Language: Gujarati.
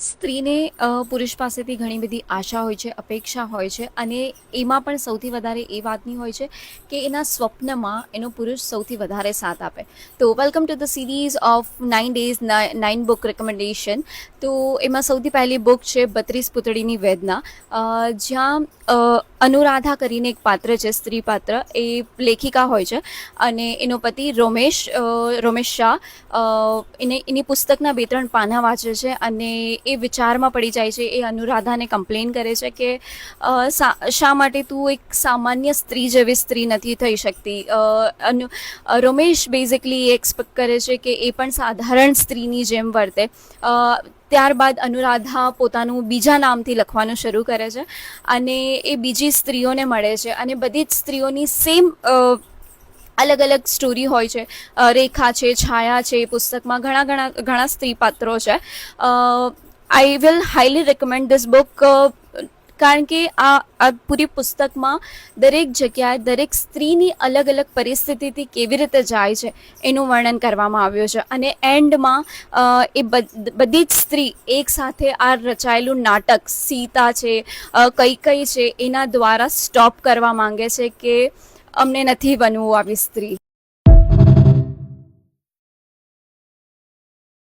સ્ત્રીને પુરુષ પાસેથી ઘણી બધી આશા હોય છે, અપેક્ષા હોય છે અને એમાં પણ સૌથી વધારે એ વાતની હોય છે કે એના સ્વપ્નમાં એનો પુરુષ સૌથી વધારે સાથ આપે. તો welcome to the series of nine days nine book recommendation તો એમાં સૌથી પહેલી બુક છે બત્રીસ પુતળીની વેદના. જ્યાં અનુરાધા કરીને એક પાત્ર છે, સ્ત્રી પાત્ર. એ લેખિકા હોય છે અને એનો પતિ રોમેશ રોમેશ શાહ એને, એની પુસ્તકના બે ત્રણ પાના વાંચે છે અને એ વિચારમાં પડી જાય છે, એ અનુરાધાને કમ્પ્લેન કરે છે કે શા માટે તું એક સામાન્ય સ્ત્રી જેવી સ્ત્રી નથી થઈ શકતી? રમેશ અનુ એ બેઝિકલી એક્સપેક્ટ કરે છે કે એ પણ સાધારણ સ્ત્રીની જેમ વર્તે. ત્યારબાદ અનુરાધા પોતાનું બીજા નામથી લખવાનું શરૂ કરે છે અને એ બીજી સ્ત્રીઓને મળે છે અને બધી જ સ્ત્રીઓની સેમ અલગ અલગ સ્ટોરી હોય છે. રેખા છે, છાયા છે પુસ્તકમાં ઘણા ઘણા ઘણા સ્ત્રી પાત્રો છે. I will highly recommend this book કારણ કે આ આ પૂરી પુસ્તકમાં દરેક જગ્યાએ દરેક સ્ત્રીની અલગ અલગ પરિસ્થિતિથી કેવી રીતે જાય છે એનું વર્ણન કરવામાં આવ્યું છે. અને એન્ડમાં એ બધ- જ સ્ત્રી એકસાથે આ રચાયેલું નાટક, સીતા છે કઈ કઈ છે, એના દ્વારા સ્ટોપ કરવા માંગે છે કે અમને નથી બનવું આવી સ્ત્રી.